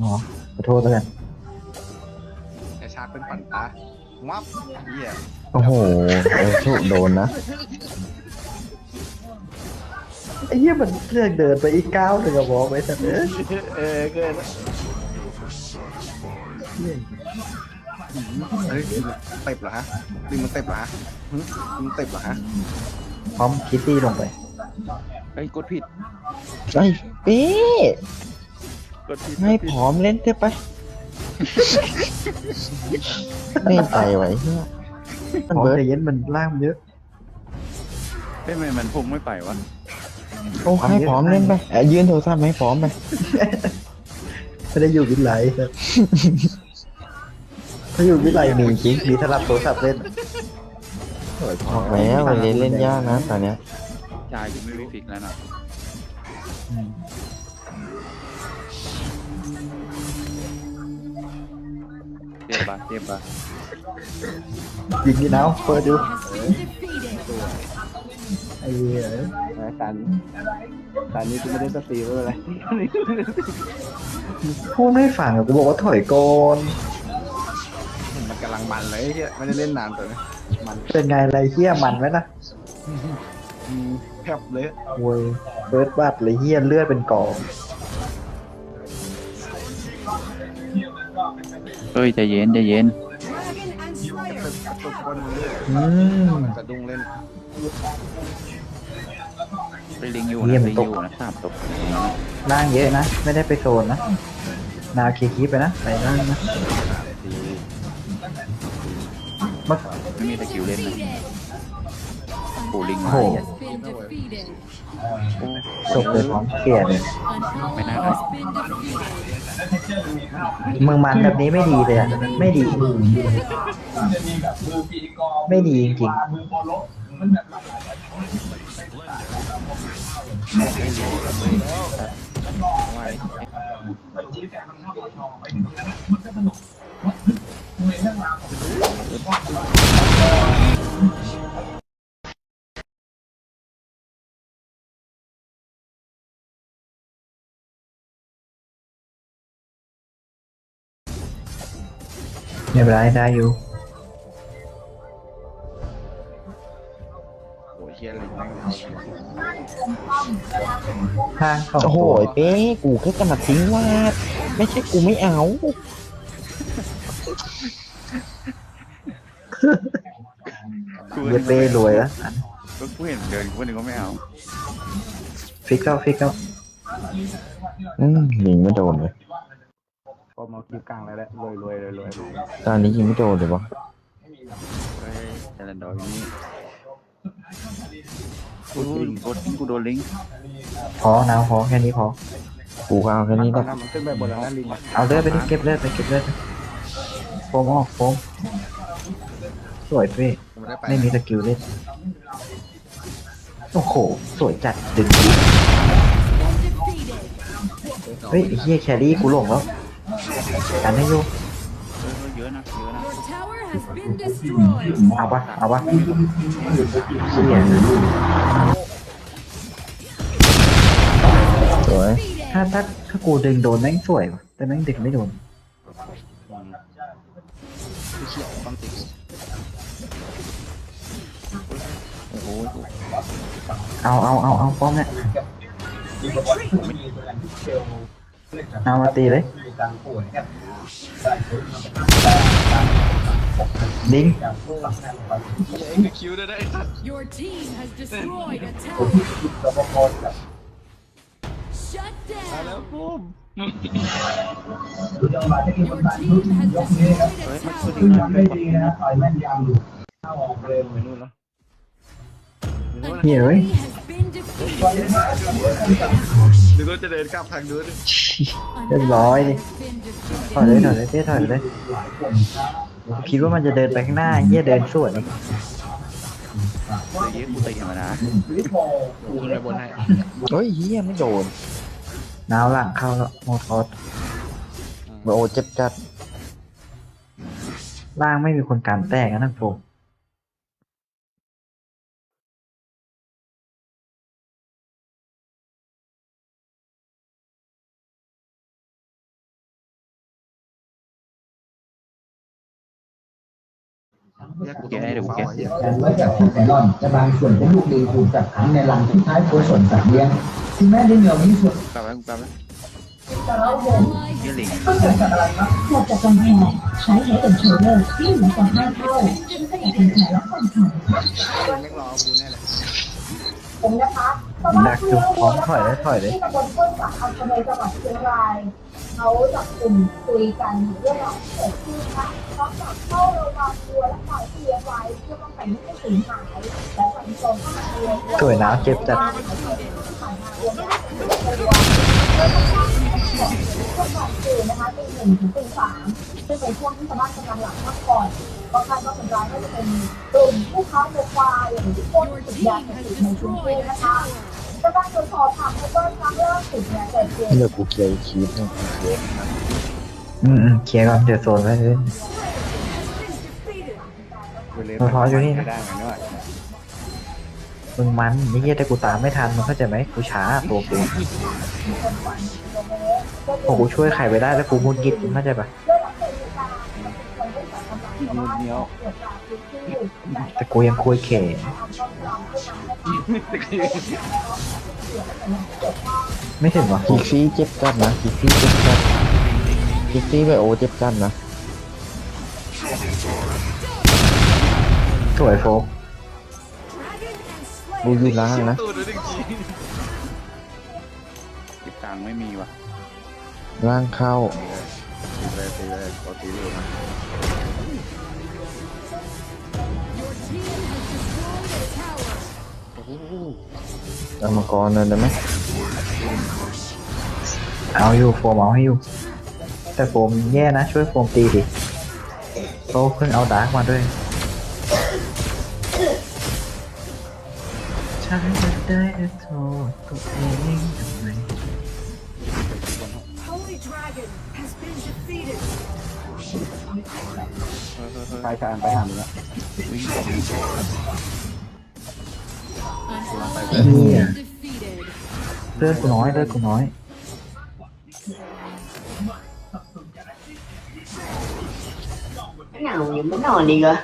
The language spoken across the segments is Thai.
อ๋อขอโทษแล้วกันไอชาร์กเป็นปั่นปลางับเหี้ยโอ้โหเออโชคโดนนะไอ้เหี้ยมันเลือกเดินไปอีกก้าวหนึ่งอะบอกไว้สัตว์เอ้ยเออเกินเฮ้ยเต็บเหรอฮะลิงมันเต็บเหรอฮะหึลิงมันเต็บเหรอฮะพร้อมคิตตี้ลงไปเฮ้ยกดผิดไอ้เป๊ะ กดผิดให้ผอมเล่นเถอะไปไม่ใจไหวเฮียพร้อมเบิร์ดแต่เย็นมันล่างเยอะเฮ้ยทำไมมันพุ่งไม่ไปวะโอ้ให้ผอมเล่นไปอะยืนโทรศัพท์ให้ผอมไปไม่ได้อยู่วิไลครับถ้าอยู่วิไลมีจริงมีสลับโทรศัพท์เล่นบอกแล้วมันเล่นเล่นยากนะตอนเนี้ย ชายกูไม่รู้ฟิกแล้วนะ อืม เจ็บปะเจ็บปะยิงดีนะเปิดดู has been defeated. ไอ้เหี้ยนะการการนี้กูไม่ได้สตรีไม่เป็นไรพูดไม่ฟังอะกูบอกว่าถอยก่อนมันกำลังมันเลยไอ้เหี้ยไม่ได้เล่นนานแต่มันเป็นไงไรเฮี้ยมันไหมนะอืมแคบเลยโว้ยเบิร์ดบัตเลยเฮี้ยเลือดเป็นกอง เฮ้ยใจเย็นใจเย็น Dragon and Slayer. ตบคนเลยอืม กระดุงเล่นไปลิงอยู่เยี่นะยม ลิงตอกยู่นะสามตกล่างเยอะนะ ไม่ได้ไปโซนนะ นาเคคีไปนะ ไปล่างนะมาไม่มีตะกิวเล่นนะ Defeated. ปูลิงโอ้มาโห Has been defeated. จบเลยพร้อมเคลียร์เลย An ally has been defeated. มึงมันแบบนี้ไม่ดีเลยอะไม่ดี ไม่ดีจริงๆ ไม่เป็นไรได้อยู่โอ้ยเฮียลิงแม่งข้างของโอ้โหตัวเป๊ะกูแค่จะมาทิ้งวาดไม่ใช่กูไม่เอาเยเป้รวยแล้วก็กูเห็นเดินกูนึกว่าไม่เอาฟิกเข้าฟิกเข้าอืมยิงไม่โดนเลย พอมาคิวกลางแล้วแหละรวยรวยรวยรวยตอนนี้ยิงไม่โดนเลยวะเฮ้ยเจริญดอยนี่กูลิงกดกูโดนลิงพอนะพอแค่นี้พอกูก็เอาแค่นี้ตอแหนละนั้นมันขึ้นไปบนแล้วนะลิงอะเอาเลือดไปดิเก็บเลือดไปเก็บเลือดไปโฟมออกโฟมสวยเป้กูไม่ได้ไปไม่มีสกิลเล่นโอ้โห สวยจัดดึง Defeated. เฮ้ยไอ้เฮียแครี่กูหลงแล้ว กันให้อยู่เออเยอะนะเยอะนะ Your tower has been destroyed. เอาปะเอาปะเฮียสวยถ้าถ้าถ้ากูดึงโดนแม่งสวยว่ะแต่แม่งดึงไม่โดนพี่เขียวต้องติดโอ้โหเอาเอาเอาเอาป้อมเนี่ย เอามาตีเลยลิงคิวได้ได้สัตว์ Your team has destroyed a tower. Shut แล้ว down. ปุ้ม Your team has destroyed a เฮ้ยมัน tower. ช่วยลิงนะไปนู่นแล้ว An เฮียเว้ย enemy has been defeated. หรือว่าจะเดินกลับทางนู้น เรียบร้อยดิ Has been defeated. ถอยเลยถอยเลยเต้ถอยเลยคิดว่ามันจะเดินไปข้างหน้าเฮียเดินสวนเยอะกูตีธรรมดากูขึ้นไปบนให้เฮ้ยเฮียไม่โดนนาวหลังเข้าแล้วโมทอสโอ้เจ็บจัดล่างไม่มีคนการแตกนะโฟมเแกเดี๋ยวกูแกเหี้ยกันไว้จากโพไซดอนแต่บางส่วนของลูกลิงถูกจับขังในรังที่ท้ายโพสวนสัตว์เลี้ยงที่แม้ลิงเหล่านี้ส่วนกลับแล้วกลับแล้ว Ally เฮียลิงก็เกิดจากอะไรครับเกิดจากกำแพงใช้ Head and Shoulder ที่เหนือกว่าห้าเท่าจึงขยายเป็นแผลและความถ่ายแม่งรอกูแน่เลยผมนะคะ ชาวหบ้านันกจุดพร้อมถอยได้ถอยเลยที่ตำบลต้นสักอำเภอเมืองจังหวัดเชียงรายเขาจับกลุ่มคุยกันเรื่องราวที่เกิดขึ้นค่ะพร้อมกับเข้าระวังตัวและปล่อยที่เลี้ยงไว้เพื่อป้องกันไม่ให้สูญหายและสังคมเข้ามาเลี้ยงสวยนะเจ็บจัดช่วงก่อนคืนนะคะตีหนึ่งถึงตีสามซึ่งเป็นช่วงที่ชาวบ้านกำลังหลับพักผ่อนก็คาดว่าคนร้ายน่าจะเป็นกลุ่มผู้ค้าเนื้อควายหรือพวก Your ติด team ยาเสพ has ติดในพื้นที่ destroyed a นะคะ tower. จา กการตรวจสอบทางพบว่าครั้งล่าสุดเนี่ยเกิดเหตุเดี๋ยวกูเคลียร์คีบให้กูเคลียร์อืมอืมเคลียร์ก่อนเดี๋ยวโซนไว้เลย กูเลยพอๆอยู่นี่นะ ไม่ได้ไงเนี่ยมึงมันนี่เหี้ยแต่กูตามไม่ทันมึงเข้าใจไหมกูช้าตัวกูพอกูช่วยใครไปได้แล้วกูมุดกิดมึงเข้าใจปะได้รับเหตุการณ์คนได้จัดกำลังเหนียวตรวจสอบพื้นที่แต่กูยัง คุยเขไม่ถึงวะคิกซี่เจ็บกันนะคิกซี่เจ็บกันคิกซี่ไปโอเจ็บกันนะสวยโฟกดูอยู่ล่างนะตูดเลยจริงติดตังค์ไม่มีว่ะล่างเข้าๆตีเลยตีเลยขอตีเลยนะ เอามังกรเลยได้ไหมเอาอยู่โฟมเอาให้อยู่ แต่โฟมแย่นะ ช่วยโฟมตีดิโฟเพิ่งเอาดาร์กมาด้วยฉันจะได้โทษตัวเองทำไม Holy Dragon has been defeated. ใครชานไปหามึงละวิ่ ง An ally Yeah. has been defeated. เลือดกูน้อยเลือดกูน้อย Cái nào những cái nào đi cơ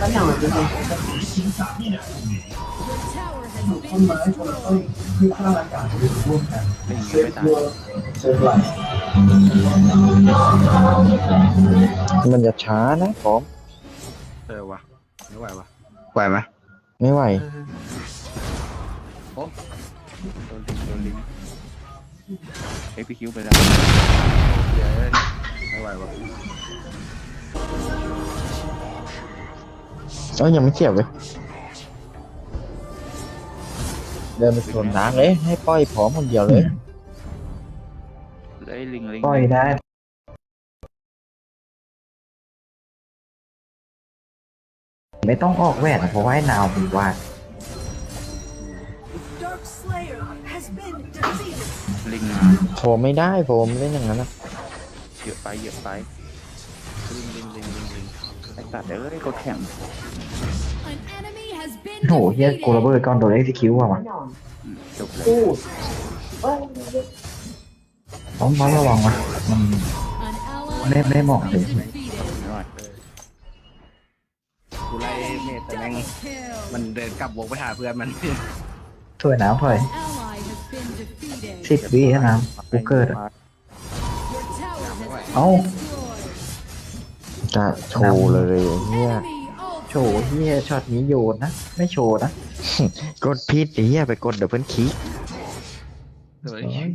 Cái nào đi cơ Your tower has been destroyed. ที่ข้างอากาศร่วมกันลิงเซยังฟไม่ตายตัวเซฟไหลมันจะช้านะพร้อมเออวะไม่ไหววะไหวไหมไม่ไหวโดนลิงโดนลิงเอ็กซ์คิวไปแล้วเดี๋ยวไม่ไหววะเอ้ยยังไม่เสียบเลย เดินไปชนน้ำเลย ให้ปล่อยพร้อมคนเดียวเลยไอ้ลิงลิง ปล่อยได้ ไม่ต้องออกแหวนเพราะว่าไอ้นาวมีวาด Dark Slayer has been defeated. ลิงมาโฟมไม่ได้โฟมเล่นอย่างนั้นนะเยอะไปเยอะไปลิงลิงลิงลิงลิงไอ้สัตว์เอ้ยก็แข็ง An enemy has been โหเฮียกูระ defeated. เบิดก่อนโดนเอ็กซิคิวว่ะอืมจบเลยพร้อมพร้อมระวังวะมัน An ally ไม่ไม่เหมาะเลย แต่แม่ง Double kill. มันเดินกลับวกไปหาเพื่อนมันถ้วยน้ำถอย An ally has been defeated. สิบวิเท่านั้นกูเกิดอะ Your tower has เอ้า been destroyed. จะโชว์เลยไอ้เนี่ย Enemy โชว์เฮียช็อตนี้โยนนะ ไม่โชว์นะ กดพิษไอ้เหี้ยไปกดเดี๋ยวเพิ่นคีเฮ้ยโอ้ยเหี้ย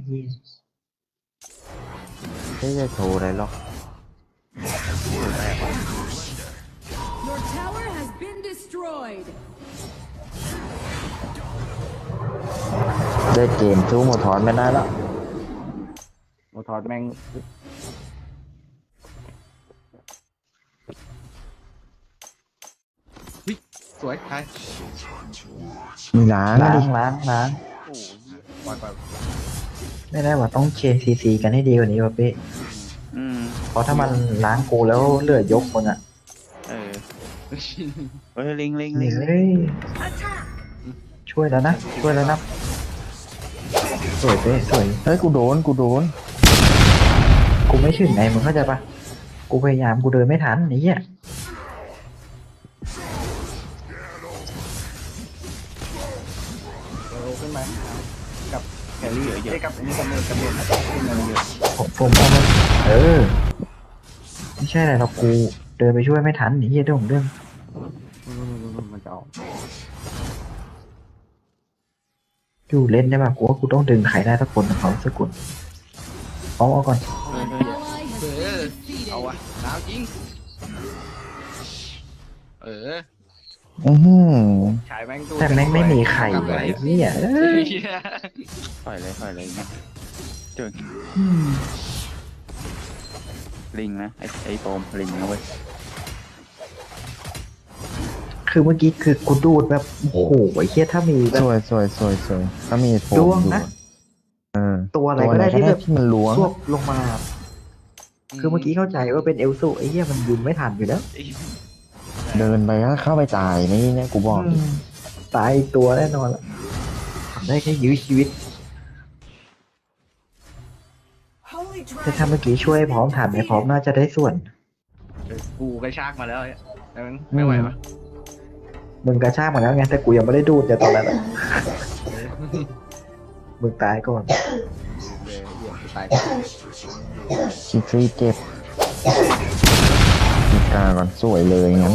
ไม่จะโชว์อะไรหรอก Your tower has been destroyed. ได้เกมสู้หมดถอนไม่ได้แล้วโมทอดแม่งวิสวยใครมีล้างล้าดิงล้างล้างโอ้ยปล่อยปล่อยไม่ได้ว่าต้องเคซีซีกันให้ดีกว่านี้ว่ะพี่อืมเพราะถ้ามันล้างกูแล้วเลือดยกมึงอะเออ เฮ้ยลิงลิงนี่ลิงเฮ้ยช่วยแล้วนะ ช่วยแล้วนะ สวยเป้สวยเฮ้ยกูโดนกูโดน กูไม่ถึงไงมึงเข้าใจปะกูพยายามกูเดินไม่ทันไอ้เหี้ยเราขึ้นมากับแครี่เยอะกับอันนี้กับเมย์กับเมย์ขึ้นมาเยอะผมผมเอามันเออ ไม่ใช่อะไรหรอกกู เดินไปช่วยไม่ทันไอ้เหี้ยเรื่องของเรื่องมันจะออกอยู่เล่นได้ป่ะกูว่ากูต้องดึงใครได้สักคนของเขาสักคนเอาเอาก่อน An ally has been defeated. เอาวะดาวจริงเอออือหือฉายแม่งตู้แต่แม่งไม่มีใครไว้เหี้ยเอ้ยปล่อยเลยปล่อยเลยนะเจออืม ลิงนะไอ้ไอ้โฟมลิงนะเว้ยคือเมื่อกี้คือกูดูดแบบโอ้โหไอ้เหี้ยถ้ามีแบสบ วยสวยสวยสวยถ้ามีโฟมดวงอยู่นะอะเออตัวอะไรก็ได้ที่แบบที่มันล้วงซวบลงมา คือเมื่อกี้เข้าใจว่าเป็นเอลซูไอ้เหี้ยมันยุนไม่ทันอยู่แล้วเดินไปก็เข้าไปตายนี่เนี่ยกูบอก อืมตายอีกตัวแน่นอนละทำได้แค่ยื้อชีวิต แต่ถ้าเมื่อกี้ช่วยพร้อมถามในพร้อมน่าจะได้ส่วน กูกระชากมาแล้วแต่มันไม่ไหวปะมึงกระชากมาแล้วไงแต่กูยังไม่ได้ดูดแต่ตอนนั้นอะมึงตายก่อนเลยเหยียบตายชิฟรี่เจ็บมีกาก่อนสวยเลยงั้น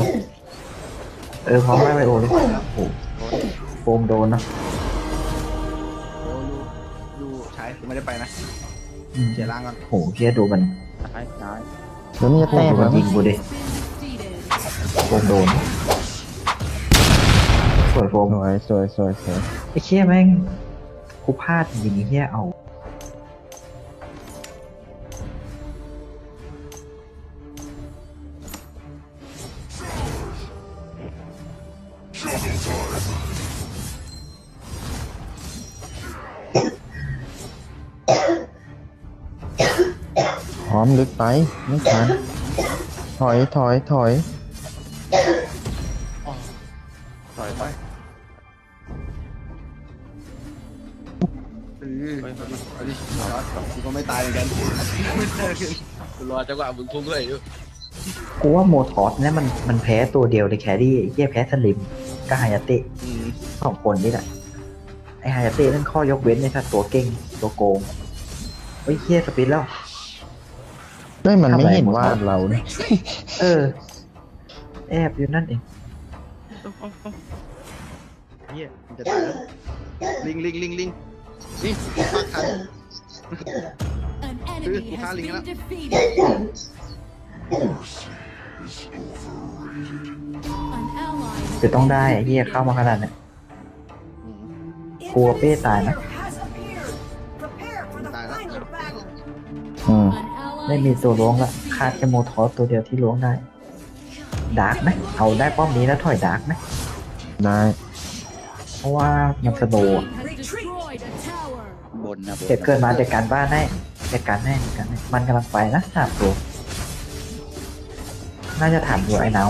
เออพร้อมไม่ไปโอ้เลยโอ้โหโฟมโดนนะโอ้ยูยูใช้กูไม่ได้ไปนะอืม เสียร่างก่อนโอ้โหเฮียดูมันซ้ายซ้ายแล้วมันจะโอ้แตโหกดูแล้มันวยิงกูดิ Has been defeated. โฟมโดนสวยโฟมสวยสวยสวยสวยไอ้เชี่ยแม่งกูพลาดจริงๆไอ้เฮียเอา มลึกไปไม่ทันถอยถอยถอยถอยไปเออเอาดิเอาดิกูก็ไม่ตายเหมือนกันกูรอจังหวะมึงพุ่งเลยอยู่กูว่าโมทอสเนี่ยมันมันแพ้ตัวเดียวในแครี่ไอ้เฮียแพ้สลิมกับฮายาเตะอืมสองคนนี่แหละไอฮายาเต้นั่นข้อยกเว้นในถ้าตัวเก่งตัวโกงเฮ้ยเฮียสปินแล้ว ได้ยมันไม่ทำไมเห็นหมดวาดเราเนี่ยเออ แอบอยู่นั่นเองเฮียมันจะตายแล้วลิงลิงลิงลิงนี่ปากทัน An enemy Ủa, has tha liền been đó. defeated. An ally จะต้องได้ไอ้เฮียเข้ามาขนาดเนี้ยกลัวเป้ตายนะตายแล้วอืม An ally ไม่มี has ตัวล้วง been ละคาดแค่โมทอสตัวเดียวที่ล้วงได้ดาร์กไหมเอาได้ป้อมนี้แล้วถอยดาร์กไหมได้เพราะว่ามันสโนว์อะ has destroyed a tower. บนนะบนเจ็บเกินมาจัดการบ้านให้จัดการให้จัดการให้มันกำลังไปนะสามตัวน่าจะถามอยู่ไอ้นาว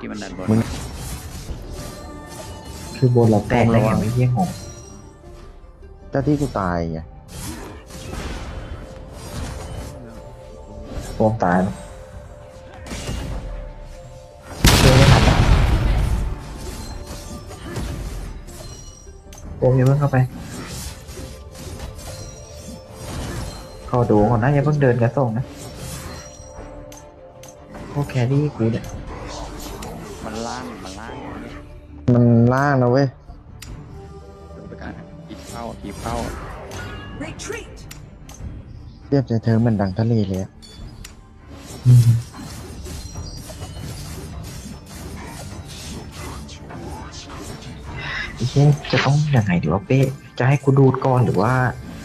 กี้มันดันบนมึง คือบนเราแตกได้ไงไม่เยี่ยงงงเจ้าที่กูตายไงโฟมตายแล้วเจอไม่ทันนะโฟมอย่าเพิ่งเข้าไป เข้าดูก่อนนะอย่าเพิ่งเดินกระส่งนะ โอ้แครี่กูเนี่ย มันล่างนะเว้ยประกาศอีกเข้าอีกเข้าเรียบใจเธอมันดังทะเลเลยอะไอ้เช่จะต้องยังไงดีวะเป้จะให้กูดูดก่อนหรือว่า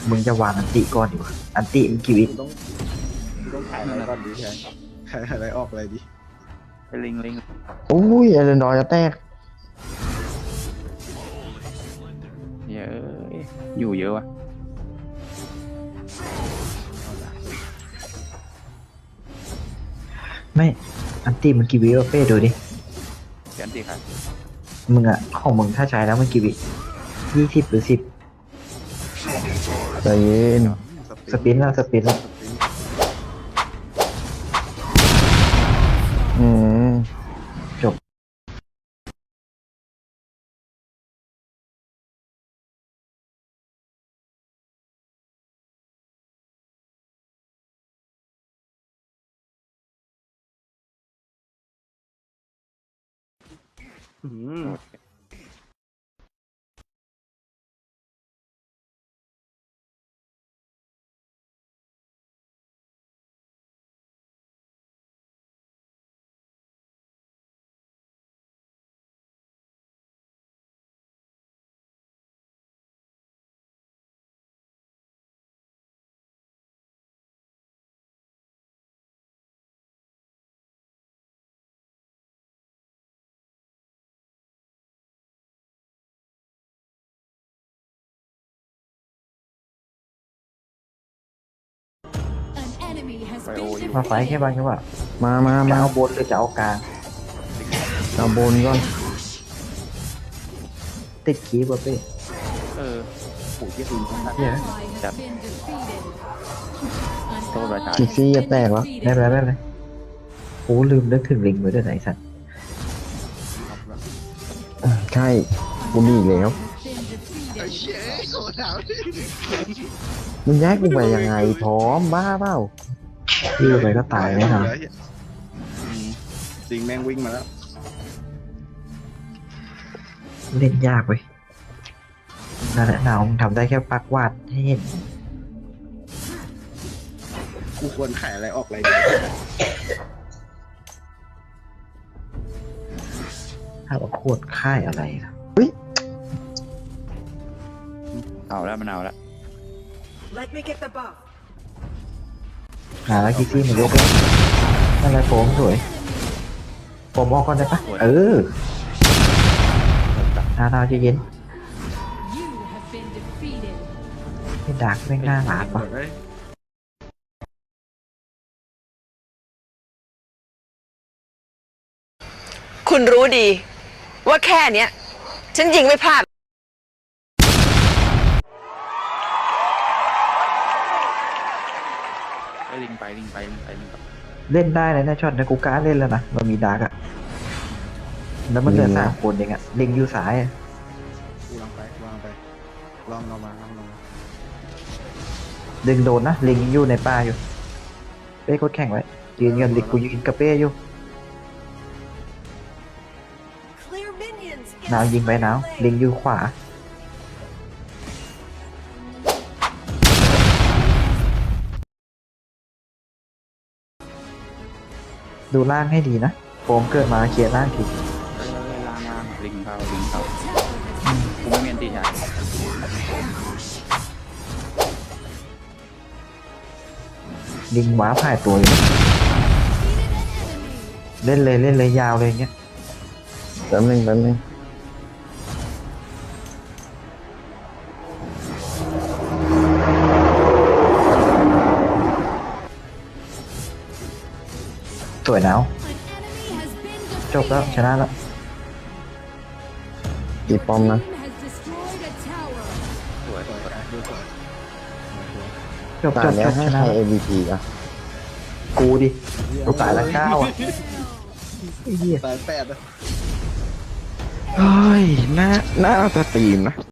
มึงจะวางอันติก่อนดีวะอันติมันกี่วิกูต้องกูต้องขายอะไรก่อนดีใช่ขายอะไรออกอะไรดีไปลิงลิงอุ้ยเอเลนดอร์จะแตก เยอะอยู่เยอะวะไม่อันติมันกี่วิวะเป้ดูดิเสียนตีครับมึงอะของมึงถ้าใช้แล้วมันกี่วิยี่สิบหรือสิบใจเย็นสปินแล้วสปินแล้วอืม อื ม An enemy has been มาไฟแค่บางจังหวะมามาจะมาเอาบนหรือจะเอากลางเอาบนก่อนติดคีบวะเป้เออโอ้ยยี่สิบนัดเหี้ย ally has been defeated. An โทษประชา ally กิกซี่จะแตกแล้วไม่เป็นไรไม่เป็นไรโอ้ลืมนึกถึงลิงไว้ด้วยไหนสัตว์ใช่กูมีอีกแล้ว has been defeated. เย้โคตรหนาวมึงย้ายกูไปยังไงพร้อมบ้าเปล่ายื้อไปก็ตายแน่นอนจริงแม่งวิ่งมาแล้ว เล่นยากเว้ยนั่นแหละหนาวมึงทำได้แค่ปักวาดให้เห็นกูควรขายอะไรออกอะไรดีถ้าว่าโคตรค่ายอะไรนะ เอาแล้วมันเอาแล้วหาแล้วคิซี่มันยกแล้วนั่นแหละโฟมสวยโฟมออกก่อนได้ปะเออหนาดาวจะเย็น You have been defeated. ให้ดักแม่งหน้าหลาดปะเฮ้ยคุณรู้ดี ว่าแค่เนี้ย ฉันยิงไม่พลาด งไปลิงไปลิงไปลิงไปเล่นได้เลยนะช็อตนะกูกล้าเล่นแล้วนะเรามีดักอะแล้วมันเหลือสามคนเองอะเล็งอยู่สายอะกูลองไปลองไปลองลองมาลองลองมาดึงโดนนะเล็งอยู่ในป่าอยู่เป้กดแข่งไว้ยืนกันดิกูยืนกับเป้อยู่หนาวยิงไดูล่างให้ดีนะโฟมเกิดมาเคลียร์ล่างทีเอ้ยเอ้ยเอ้ยล่างล่างลิงเข้าลิงเข้ากูไม่เมียนตีชายลิงหว้าผ่ายตัวอยู่นะเล่นเลยเล่นเลยยาวเลยอย่างเงี้ยแป๊บนึงแป๊บนึง สวยหนาว An enemy has been จจบแล้วชนะแล้วตีป้อมนะ Team has destroyed a tower. สวยสวยดูสวยจบตาจบเนี้จยบให้ชใคนะรแล้ว MVP อะกูดิกูตายละเก้าอะไอ้เหี้ยแปดแปดนะเฮ้ยน่าน่าเอาแต่ตีมนะ